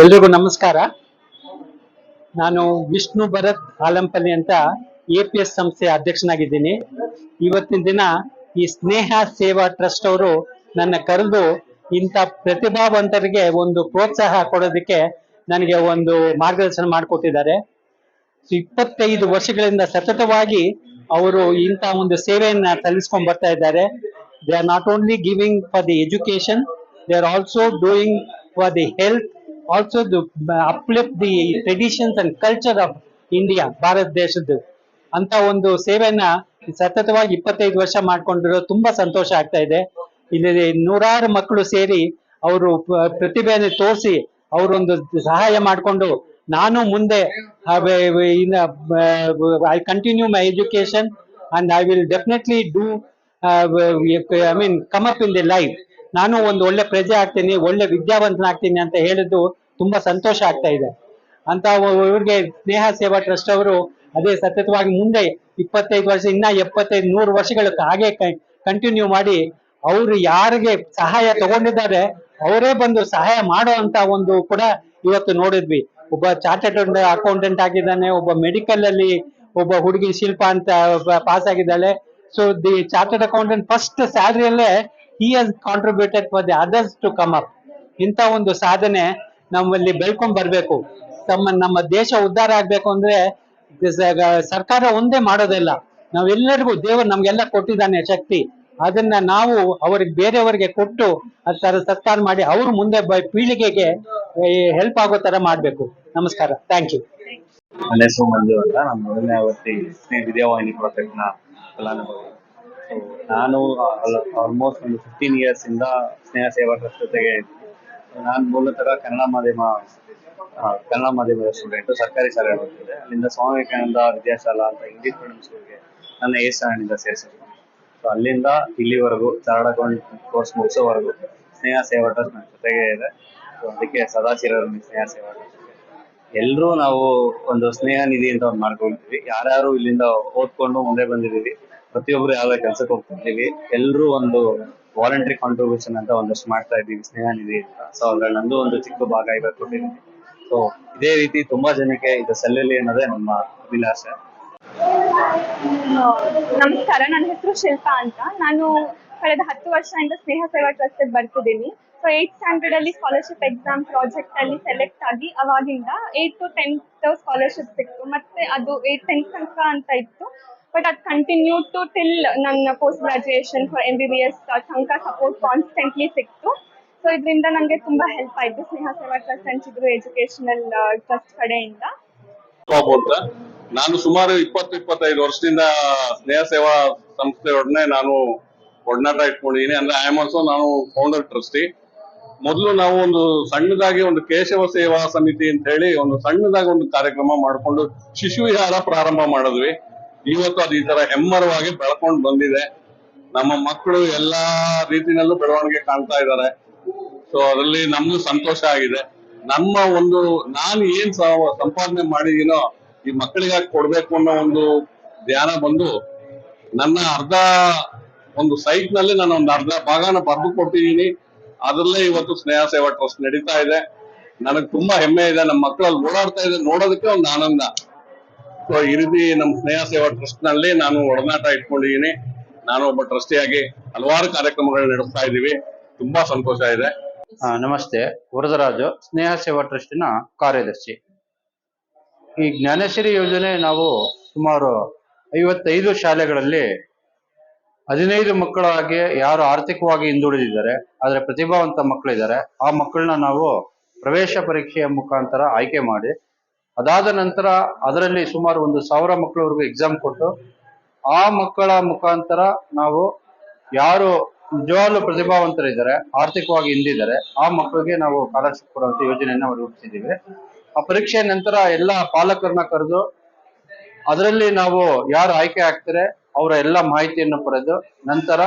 ಎಲ್ರಿಗೂ ನಮಸ್ಕಾರ. ನಾನು ವಿಷ್ಣು ಭರತ್ ಆಲಂಪಲ್ಲಿ ಅಂತ ಎ ಪಿ ಎಸ್ ಸಂಸ್ಥೆಯ ಅಧ್ಯಕ್ಷನಾಗಿದ್ದೀನಿ. ಇವತ್ತಿನ ದಿನ ಈ ಸ್ನೇಹ ಸೇವಾ ಟ್ರಸ್ಟ್ ಅವರು ನನ್ನ ಕರೆದು ಇಂಥ ಪ್ರತಿಭಾವಂತರಿಗೆ ಒಂದು ಪ್ರೋತ್ಸಾಹ ಕೊಡೋದಕ್ಕೆ ನನಗೆ ಒಂದು ಮಾರ್ಗದರ್ಶನ ಮಾಡಿಕೊಟ್ಟಿದ್ದಾರೆ. ಇಪ್ಪತ್ತೈದು ವರ್ಷಗಳಿಂದ ಸತತವಾಗಿ ಅವರು ಇಂಥ ಒಂದು ಸೇವೆಯನ್ನ ಸಲ್ಲಿಸ್ಕೊಂಡ್ ಬರ್ತಾ ಇದ್ದಾರೆ. They are not only giving for the education they are also doing for the health also uplift the traditions and culture of India Bharat ದೇಶದ್ದು ಅಂತ ಒಂದು ಸೇವೆಯನ್ನ ಸತತವಾಗಿ ಇಪ್ಪತ್ತೈದು ವರ್ಷ ಮಾಡ್ಕೊಂಡಿರೋ ತುಂಬಾ ಸಂತೋಷ ಆಗ್ತಾ ಇದೆ. ಇಲ್ಲಿ ನೂರಾರು ಮಕ್ಕಳು ಸೇರಿ ಅವರು ಪ್ರತಿಭೆಯನ್ನು ತೋರಿಸಿ ಅವರೊಂದು ಸಹಾಯ ಮಾಡಿಕೊಂಡು ನಾನು ಮುಂದೆ I continue my education and I will definitely do I mean come up in the life ನಾನು ಒಂದು ಒಳ್ಳೆ ಪ್ರಜೆ ಆಗ್ತೀನಿ, ಒಳ್ಳೆ ವಿದ್ಯಾವಂತನಾಗ್ತೀನಿ ಅಂತ ಹೇಳಿದ್ದು ತುಂಬಾ ಸಂತೋಷ ಆಗ್ತಾ ಇದೆ. ಅಂತ ಇವ್ರಿಗೆ ಸ್ನೇಹ ಸೇವಾ ಟ್ರಸ್ಟ್ ಅವರು ಅದೇ ಸತತವಾಗಿ ಮುಂದೆ ಇಪ್ಪತ್ತೈದು ವರ್ಷ, ಇನ್ನ ಎಪ್ಪತ್ತೈದು, ನೂರು ವರ್ಷಗಳ ಹಾಗೆ ಕಂಟಿನ್ಯೂ ಮಾಡಿ ಅವರು ಯಾರಿಗೆ ಸಹಾಯ ತಗೊಂಡಿದ್ದಾರೆ, ಅವರೇ ಬಂದು ಸಹಾಯ ಮಾಡೋ ಅಂತ ಒಂದು ಕೂಡ ಇವತ್ತು ನೋಡಿದ್ವಿ. ಒಬ್ಬ ಚಾರ್ಟೆಡ್ ಅಕೌಂಟೆಂಟ್ ಆಗಿದ್ದಾನೆ, ಒಬ್ಬ ಮೆಡಿಕಲ್ ಅಲ್ಲಿ ಒಬ್ಬ ಹುಡುಗಿ ಶಿಲ್ಪ ಅಂತ ಪಾಸ್ ಆಗಿದ್ದಾಳೆ. So the chartered accountant first ಸ್ಯಾಲರಿಯಲ್ಲೇ he has contributed for the others to come up ಇಂಥ ಒಂದು ಸಾಧನೆ ನಮ್ಮಲ್ಲಿ ಬೆಳ್ಕೊಂಡ್ ಬರ್ಬೇಕು. ತಮ್ಮ, ನಮ್ಮ ದೇಶ ಉದ್ಧಾರ ಆಗ್ಬೇಕು ಅಂದ್ರೆ ಸರ್ಕಾರ ಒಂದೇ ಮಾಡೋದಿಲ್ಲ. ನಾವೆಲ್ಲರಿಗೂ ದೇವರು ನಮ್ಗೆಲ್ಲ ಕೊಟ್ಟಿದ್ದಾನೆ ಶಕ್ತಿ. ಅದನ್ನ ನಾವು ಅವ್ರಿಗೆ ಬೇರೆಯವರಿಗೆ ಕೊಟ್ಟು ಅದರ ಸತ್ಕಾರ ಮಾಡಿ ಅವ್ರು ಮುಂದೆ ಪೀಳಿಗೆಗೆ ಹೆಲ್ಪ್ ಆಗೋ ತರ ಮಾಡ್ಬೇಕು. ನಮಸ್ಕಾರ. ಥ್ಯಾಂಕ್ ಯು ಮಂಜು ಅಂತ ಮೊದಲನೇ ಅವತ್ತಿ ಸ್ನೇಹ ವಿದ್ಯಾವಾಹಿನಿ ಪ್ರಾಜೆಕ್ಟ್ನ ಫಲಾನುಭವಿ. ನಾನು ಆಲ್ಮೋಸ್ಟ್ ಒಂದು ಫಿಫ್ಟೀನ್ ಇಯರ್ಸ್ ಇಂದ ಸ್ನೇಹ ಸೇವಾ ಟ್ರಸ್ಟ್ ಜೊತೆಗೆ ನಾನು ಮೂಲತಃ ಕನ್ನಡ ಮಾಧ್ಯಮ ಕನ್ನಡ ಮಾಧ್ಯಮದ ಸ್ಟೂಡೆಂಟ್ ಸರ್ಕಾರಿ ಶಾಲೆ ಓದ್ತಿದ್ದೆ. ಅಲ್ಲಿಂದ ಸ್ವಾಮಿ ವಿವೇಕಾನಂದ ವಿದ್ಯಾಶಾಲಾ ಅಂತ ಇಂಗ್ಲಿಷ್ ಮೀಡಿಯಂ ಸ್ಕೂಲ್ಗೆ ನನ್ನ ಎ ಸ್ಟ್ಯಾಂಡಿಂದ ಸೇರಿಸಿದ್ರು ಸೊ ಅಲ್ಲಿಂದ ಇಲ್ಲಿವರೆಗೂ ಚಾರ್ಡ್ ಅಕೌಂಟ್ ಕೋರ್ಸ್ ಮುಗಿಸೋವರೆಗೂ ಸ್ನೇಹ ಸೇವಾ ಟ್ರಸ್ಟ್ ನನ್ನ ಜೊತೆಗೆ ಇದೆ. ಸೊ ಅದಕ್ಕೆ ಸದಾಶಿರೋರು ಸ್ನೇಹ ಸೇವಾ ಎಲ್ಲರೂ ನಾವು ಒಂದು ಸ್ನೇಹ ನಿಧಿ ಅಂತ ಒಂದು ಮಾಡ್ಕೊಂಡಿದ್ವಿ ಯಾರ್ಯಾರು ಇಲ್ಲಿಂದ ಓದ್ಕೊಂಡು ಮುಂದೆ ಬಂದಿದೀವಿ ಪ್ರತಿಯೊಬ್ರು ಯಾವ್ದೇ ಕೆಲ್ಸಕ್ಕೆ ಇದೀವಿ ಎಲ್ಲರೂ ಒಂದು ವಾಲಂಟ್ರಿ ಕಾಂಟ್ರಿಬ್ಯೂಷನ್ ಅಂತ ಒಂದಷ್ಟು ಮಾಡ್ತಾ ಇದ್ದೀವಿ ಸ್ನೇಹ ನಿಧಿ ಸೊ ಅದ್ರಲ್ಲಿ ನಂದು ಒಂದು ಚಿಕ್ಕ ಭಾಗ ಇವತ್ತು ಕೊಟ್ಟಿದ್ದೀನಿ. ಸೊ ಇದೇ ರೀತಿ ತುಂಬಾ ಜನಕ್ಕೆ ಇದು ಸಲ್ಲಲಿ ಅನ್ನೋದೇ ನಮ್ಮ ಅಭಿಲಾಷೆ. ನಮಸ್ಕಾರ, ನನ್ನ ಹೆಸರು ಶಿಲ್ಪಾ ಅಂತ. ನಾನು ಕಳೆದ ಹತ್ತು ವರ್ಷದಿಂದ ಸ್ನೇಹ ಸೇವಾ ಟ್ರಸ್ಟ್ ಬರ್ತಿದ್ದೀನಿ. ಸೊ ಏಟ್ ಸ್ಟ್ಯಾಂಡರ್ಡ್ ಅಲ್ಲಿ ಸ್ಕಾಲರ್ಶಿಪ್ ಎಕ್ಸಾಮ್ ಪ್ರಾಜೆಕ್ಟ್ ಅಲ್ಲಿ ಸೆಲೆಕ್ಟ್ ಆಗಿ ಅವಾಗಿಂದ ಏಟ್ ಟು ಟೆಂತ್ ಸ್ಕಾಲರ್ಶಿಪ್ ಸಿಕ್ತು. ಮತ್ತೆ ಅದು ಏಟ್ ಟೆಂತ್ ತನಕ ಅಂತ ಇತ್ತು. ಬಟ್ ಅದು ಕಂಟಿನ್ಯೂ ಟು ಟಿಲ್ ನನ್ನ post graduation for M B B S ತನಕ ಸಪೋರ್ಟ್ ಕಾನ್ಸ್ಟೆಂಟ್ಲಿ ಸಿಕ್ತು. ಸೊ ಇದರಿಂದ ನನಗೆ ತುಂಬಾ ಹೆಲ್ಪ್ ಆಯ್ತು. ಸ್ನೇಹ Seva trust educational educational trust ಕಡೆಯಿಂದ. ನಾನು ಸುಮಾರು ಇಪ್ಪತ್ತು, ಇಪ್ಪತ್ತೈದು ವರ್ಷದಿಂದ ಸ್ನೇಹ ಸೇವಾ ಸಂಸ್ಥೆಯೊಡನೆ ನಾನು ಒಡನಾಟ ಇಟ್ಕೊಂಡಿದ್ದೀನಿ ಅಂದ್ರೆ ಐ ಆಮ್ ಆಲ್ಸೋ ನಾನು ಫೌಂಡರ್ ಟ್ರಸ್ಟಿ ಮೊದಲು ನಾವು ಒಂದು ಸಣ್ಣದಾಗಿ ಒಂದು ಕೇಶವ ಸೇವಾ ಸಮಿತಿ ಅಂತ ಹೇಳಿ ಒಂದು ಸಣ್ಣದಾಗಿ ಒಂದು ಕಾರ್ಯಕ್ರಮ ಮಾಡಿಕೊಂಡು ಶಿಶು ವಿಹಾರ ಪ್ರಾರಂಭ ಮಾಡಿದ್ವಿ. ಇವತ್ತು ಅದು ಈ ತರ ಹೆಮ್ಮರವಾಗಿ ಬೆಳ್ಕೊಂಡು ಬಂದಿದೆ. ನಮ್ಮ ಮಕ್ಕಳು ಎಲ್ಲಾ ರೀತಿನಲ್ಲೂ ಬೆಳವಣಿಗೆ ಕಾಣ್ತಾ ಇದ್ದಾರೆ. ಸೊ ಅದರಲ್ಲಿ ನಮ್ಗೂ ಸಂತೋಷ ಆಗಿದೆ. ನಮ್ಮ ಒಂದು, ನಾನು ಏನ್ ಸಂಪಾದನೆ ಮಾಡಿದೀನೋ ಈ ಮಕ್ಕಳಿಗಾಗಿ ಕೊಡ್ಬೇಕು ಅನ್ನೋ ಒಂದು ಧ್ಯಾನ ಬಂದು ನನ್ನ ಅರ್ಧ ಒಂದು ಸೈಟ್ನಲ್ಲಿ ನಾನು ಒಂದು ಅರ್ಧ ಭಾಗನ ಬರೆದು ಕೊಟ್ಟಿದ್ದೀನಿ. ಅದರಲ್ಲೇ ಇವತ್ತು ಸ್ನೇಹ ಸೇವಾ ಟ್ರಸ್ಟ್ ನಡೀತಾ ಇದೆ. ನನಗೆ ತುಂಬಾ ಹೆಮ್ಮೆ ಇದೆ. ನಮ್ಮ ಮಕ್ಕಳಲ್ಲಿ ಓಡಾಡ್ತಾ ಇದೆ ನೋಡೋದಕ್ಕೆ ಒಂದು ಆನಂದ. ಸೊ ಈ ರೀತಿ ನಮ್ಮ ಸ್ನೇಹ ಸೇವಾ ಟ್ರಸ್ಟ್ನಲ್ಲಿ ನಾನು ಒಡನಾಟ ಇಟ್ಕೊಂಡಿದ್ದೀನಿ ನಾನು ಒಬ್ಬ ಟ್ರಸ್ಟಿಯಾಗಿ ಹಲವಾರು ಕಾರ್ಯಕ್ರಮಗಳು ನಡೆಸ್ತಾ ಇದ್ದೀವಿ. ತುಂಬಾ ಸಂತೋಷ ಇದೆ. ನಮಸ್ತೆ. ವರದರಾಜು, ಸ್ನೇಹ ಸೇವಾ ಟ್ರಸ್ಟಿನ ಕಾರ್ಯದರ್ಶಿ. ಈ ಜ್ಞಾನೇಶ್ವರಿ ಯೋಜನೆ ನಾವು ಸುಮಾರು ಐವತ್ತೈದು ಶಾಲೆಗಳಲ್ಲಿ ಹದಿನೈದು ಮಕ್ಕಳಾಗಿ ಯಾರು ಆರ್ಥಿಕವಾಗಿ ಹಿಂದುಳಿದಿದ್ದಾರೆ, ಆದರೆ ಪ್ರತಿಭಾವಂತ ಮಕ್ಕಳಿದ್ದಾರೆ. ಆ ಮಕ್ಕಳನ್ನ ನಾವು ಪ್ರವೇಶ ಪರೀಕ್ಷೆಯ ಮುಖಾಂತರ ಆಯ್ಕೆ ಮಾಡಿ ಅದಾದ ನಂತರ ಅದರಲ್ಲಿ ಸುಮಾರು ಒಂದು ಸಾವಿರ ಮಕ್ಕಳವರೆಗೂ ಎಕ್ಸಾಮ್ ಕೊಟ್ಟು ಆ ಮಕ್ಕಳ ಮುಖಾಂತರ ನಾವು ಯಾರು ನಿಜವಾಗ್ಲೂ ಪ್ರತಿಭಾವಂತರಿದ್ದಾರೆ, ಆರ್ಥಿಕವಾಗಿ ಹಿಂದಿದ್ದಾರೆ, ಆ ಮಕ್ಕಳಿಗೆ ನಾವು ಸ್ಕಾಲರ್ಶಿಪ್ ಕೊಡುವಂತ ಯೋಜನೆಯನ್ನ ರೂಪಿಸಿದ್ದೀವಿ. ಆ ಪರೀಕ್ಷೆಯ ನಂತರ ಎಲ್ಲ ಪಾಲಕರನ್ನ ಕರೆದು ಅದರಲ್ಲಿ ನಾವು ಯಾರು ಆಯ್ಕೆ ಆಗ್ತಾರೆ ಅವರ ಎಲ್ಲ ಮಾಹಿತಿಯನ್ನು ಪಡೆದು ನಂತರ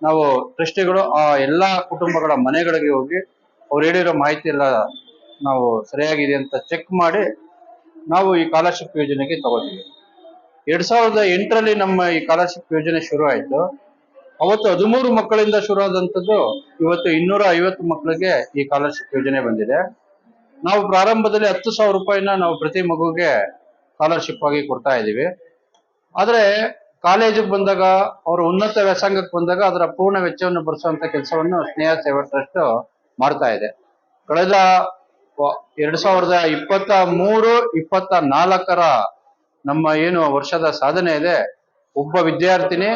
ನಾವು ಟ್ರಸ್ಟಿಗಳು ಆ ಎಲ್ಲ ಕುಟುಂಬಗಳ ಮನೆಗಳಿಗೆ ಹೋಗಿ ಅವ್ರು ಹೇಳಿರೋ ಮಾಹಿತಿ ಎಲ್ಲ ನಾವು ಸರಿಯಾಗಿದೆ ಅಂತ ಚೆಕ್ ಮಾಡಿ ನಾವು ಈ ಕಾಲರ್ಶಿಪ್ ಯೋಜನೆಗೆ ತಗೋತೀವಿ ಎರಡ್ ಸಾವಿರದ ಎಂಟರಲ್ಲಿ ನಮ್ಮ ಈ ಕಾಲರ್ಶಿಪ್ ಯೋಜನೆ ಶುರು ಆಯ್ತು. ಅವತ್ತು ಹದಿಮೂರು ಮಕ್ಕಳಿಂದ ಶುರು ಆದಂಥದ್ದು ಇವತ್ತು ಇನ್ನೂರ ಐವತ್ತು ಮಕ್ಕಳಿಗೆ ಈ ಕಾಲರ್ಶಿಪ್ ಯೋಜನೆ ಬಂದಿದೆ. ನಾವು ಪ್ರಾರಂಭದಲ್ಲಿ ಹತ್ತು ಸಾವಿರ ರೂಪಾಯಿನ ನಾವು ಪ್ರತಿ ಮಗುಗೆ ಸ್ಕಾಲರ್ಶಿಪ್ ಆಗಿ ಕೊಡ್ತಾ ಇದ್ದೀವಿ. ಆದರೆ ಕಾಲೇಜಿಗೆ ಬಂದಾಗ, ಅವರ ಉನ್ನತ ವ್ಯಾಸಂಗಕ್ಕೆ ಬಂದಾಗ ಅದರ ಪೂರ್ಣ ವೆಚ್ಚವನ್ನು ಭರಿಸುವಂತ ಕೆಲಸವನ್ನು ಸ್ನೇಹ ಸೇವಾ ಟ್ರಸ್ಟ್ ಮಾಡ್ತಾ ಇದೆ. ಕಳೆದ ಎರಡ್ ಸಾವಿರದ ಇಪ್ಪತ್ತ ಮೂರು, ಇಪ್ಪತ್ತ ನಾಲ್ಕರ ನಮ್ಮ ಏನು ವರ್ಷದ ಸಾಧನೆ ಇದೆ. ಒಬ್ಬ ವಿದ್ಯಾರ್ಥಿನಿ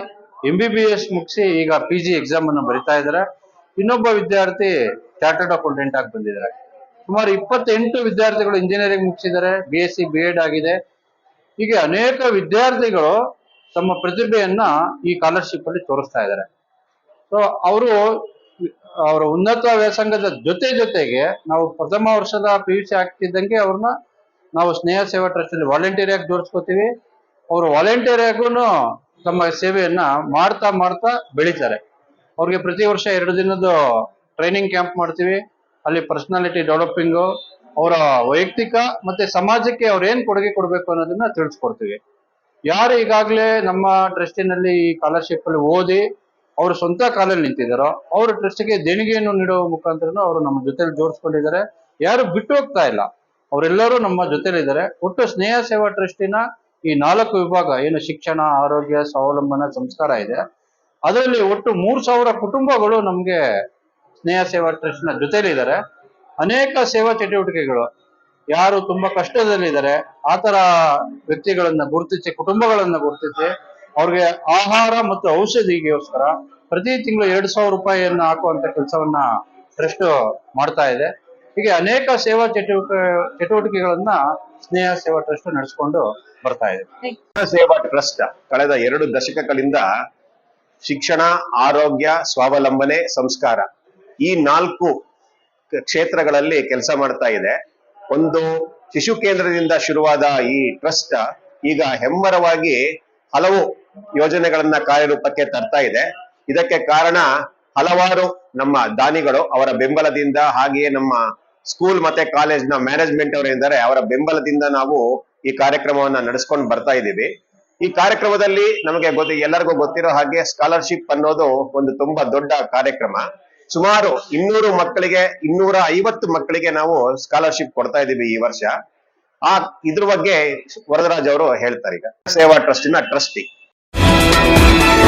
ಎಂ ಬಿ ಬಿ ಎಸ್ ಮುಗಿಸಿ ಈಗ ಪಿ ಜಿ ಎಕ್ಸಾಮ್ ಅನ್ನು ಬರಿತಾ ಇದ್ದಾರೆ. ಇನ್ನೊಬ್ಬ ವಿದ್ಯಾರ್ಥಿ ಚಾರ್ಟರ್ಡ್ ಅಕೌಂಟೆಂಟ್ ಆಗಿ ಬಂದಿದ್ದಾರೆ. ಸುಮಾರು ಇಪ್ಪತ್ತೆಂಟು ವಿದ್ಯಾರ್ಥಿಗಳು engineering ಮುಗಿಸಿದ್ದಾರೆ. B S C B Ed ಆಗಿದೆ. ಹೀಗೆ ಅನೇಕ ವಿದ್ಯಾರ್ಥಿಗಳು ತಮ್ಮ ಪ್ರತಿಭೆಯನ್ನ ಈ ಸ್ಕಾಲರ್ಶಿಪ್ ಅಲ್ಲಿ ತೋರಿಸ್ತಾ ಇದ್ದಾರೆ. ಸೊ ಅವರು ಅವರ ಉನ್ನತ ವ್ಯಾಸಂಗದ ಜೊತೆ ಜೊತೆಗೆ ನಾವು ಪ್ರಥಮ ವರ್ಷದ ಪಿ ಯು ಸಿ ಆಗ್ತಿದ್ದಂಗೆ ಅವ್ರನ್ನ ನಾವು ಸ್ನೇಹ ಸೇವಾ ಟ್ರಸ್ಟ್ ಅಲ್ಲಿ ವಾಲಂಟಿಯರ್ ಆಗಿ ಜೋಡಿಸ್ಕೋತೀವಿ. ಅವರು ವಾಲಂಟಿಯರ್ ಆಗು ತಮ್ಮ ಸೇವೆಯನ್ನ ಮಾಡ್ತಾ ಮಾಡ್ತಾ ಬೆಳೀತಾರೆ. ಅವ್ರಿಗೆ ಪ್ರತಿ ವರ್ಷ ಎರಡು ದಿನದ ಟ್ರೈನಿಂಗ್ ಕ್ಯಾಂಪ್ ಮಾಡ್ತೀವಿ. ಅಲ್ಲಿ ಪರ್ಸನಾಲಿಟಿ ಡೆವಲಪಿಂಗು ಅವರ ವೈಯಕ್ತಿಕ ಮತ್ತೆ ಸಮಾಜಕ್ಕೆ ಅವ್ರು ಏನ್ ಕೊಡುಗೆ ಕೊಡಬೇಕು ಅನ್ನೋದನ್ನ ತಿಳಿಸ್ಕೊಡ್ತೀವಿ. ಯಾರು ಈಗಾಗಲೇ ನಮ್ಮ ಟ್ರಸ್ಟಿನಲ್ಲಿ ಈ ಸ್ಕಾಲರ್ಶಿಪ್ ಅಲ್ಲಿ ಓದಿ ಅವರು ಸ್ವಂತ ಕಾಲಲ್ಲಿ ನಿಂತಿದ್ದಾರೋ, ಅವ್ರ ಟ್ರಸ್ಟ್ಗೆ ದೇಣಿಗೆಯನ್ನು ನೀಡುವ ಮುಖಾಂತರ ಅವರು ನಮ್ಮ ಜೊತೆಲಿ ಜೋಡಿಸ್ಕೊಂಡಿದ್ದಾರೆ. ಯಾರು ಬಿಟ್ಟು ಹೋಗ್ತಾ ಇಲ್ಲ. ಅವರೆಲ್ಲರೂ ನಮ್ಮ ಜೊತೆಲಿದ್ದಾರೆ ಒಟ್ಟು ಸ್ನೇಹ ಸೇವಾ ಟ್ರಸ್ಟಿನ ಈ ನಾಲ್ಕು ವಿಭಾಗ, ಏನು ಶಿಕ್ಷಣ, ಆರೋಗ್ಯ, ಸ್ವಾವಲಂಬನ, ಸಂಸ್ಕಾರ ಇದೆ. ಅದರಲ್ಲಿ ಒಟ್ಟು ಮೂರ್ ಸಾವಿರ ಕುಟುಂಬಗಳು ನಮ್ಗೆ ಸ್ನೇಹ ಸೇವಾ ಟ್ರಸ್ಟ್ನ ಜೊತೆಲಿದ್ದಾರೆ ಅನೇಕ ಸೇವಾ ಚಟುವಟಿಕೆಗಳು. ಯಾರು ತುಂಬಾ ಕಷ್ಟದಲ್ಲಿದ್ದಾರೆ, ಆ ತರ ವ್ಯಕ್ತಿಗಳನ್ನ ಗುರುತಿಸಿ, ಕುಟುಂಬಗಳನ್ನ ಗುರುತಿಸಿ ಅವ್ರಿಗೆ ಆಹಾರ ಮತ್ತು ಔಷಧಿಗೋಸ್ಕರ ಪ್ರತಿ ತಿಂಗಳು ಎರಡು ಸಾವಿರ ರೂಪಾಯಿಯನ್ನ ಹಾಕುವಂತ ಕೆಲಸವನ್ನ ಟ್ರಸ್ಟ್ ಮಾಡ್ತಾ ಇದೆ. ಹೀಗೆ ಅನೇಕ ಸೇವಾ ಚಟುವಟಿಕೆ, ಚಟುವಟಿಕೆಗಳನ್ನ ಸ್ನೇಹ ಸೇವಾ ಟ್ರಸ್ಟ್ ನಡೆಸ್ಕೊಂಡು ಬರ್ತಾ ಇದೆ. ಸೇವಾ ಟ್ರಸ್ಟ್ ಕಳೆದ ಎರಡು ದಶಕಗಳಿಂದ ಶಿಕ್ಷಣ, ಆರೋಗ್ಯ, ಸ್ವಾವಲಂಬನೆ, ಸಂಸ್ಕಾರ ಈ ನಾಲ್ಕು ಕ್ಷೇತ್ರಗಳಲ್ಲಿ ಕೆಲಸ ಮಾಡ್ತಾ ಇದೆ. ಒಂದು ಶಿಶು ಕೇಂದ್ರದಿಂದ ಶುರುವಾದ ಈ ಟ್ರಸ್ಟ್ ಈಗ ಹೆಮ್ಮರವಾಗಿ ಹಲವು ಯೋಜನೆಗಳನ್ನ ಕಾರ್ಯರೂಪಕ್ಕೆ ತರ್ತಾ ಇದೆ. ಇದಕ್ಕೆ ಕಾರಣ ಹಲವಾರು ನಮ್ಮ ದಾನಿಗಳು ಅವರ ಬೆಂಬಲದಿಂದ ಹಾಗೆಯೇ ನಮ್ಮ ಸ್ಕೂಲ್ ಮತ್ತೆ ಕಾಲೇಜ್ನ ಮ್ಯಾನೇಜ್ಮೆಂಟ್ ಅವರು ಎಂದರೆ ಅವರ ಬೆಂಬಲದಿಂದ ನಾವು ಈ ಕಾರ್ಯಕ್ರಮವನ್ನ ನಡೆಸ್ಕೊಂಡು ಬರ್ತಾ ಇದ್ದೀವಿ. ಈ ಕಾರ್ಯಕ್ರಮದಲ್ಲಿ ನಮಗೆ ಗೊತ್ತಿ, ಎಲ್ಲರಿಗೂ ಗೊತ್ತಿರೋ ಹಾಗೆ ಸ್ಕಾಲರ್ಶಿಪ್ ಅನ್ನೋದು ಒಂದು ತುಂಬಾ ದೊಡ್ಡ ಕಾರ್ಯಕ್ರಮ. ಸುಮಾರು ಇನ್ನೂರು ಮಕ್ಕಳಿಗೆ, ಇನ್ನೂರ ಐವತ್ತು ಮಕ್ಕಳಿಗೆ ನಾವು ಸ್ಕಾಲರ್ಶಿಪ್ ಕೊಡ್ತಾ ಇದ್ದೀವಿ ಈ ವರ್ಷ. ಆ ಇದ್ರ ಬಗ್ಗೆ ವರದರಾಜ್ ಅವರು ಹೇಳ್ತಾರೆ ಈಗ. ಸೇವಾ ಟ್ರಸ್ಟಿನ ಟ್ರಸ್ಟಿ. Yeah.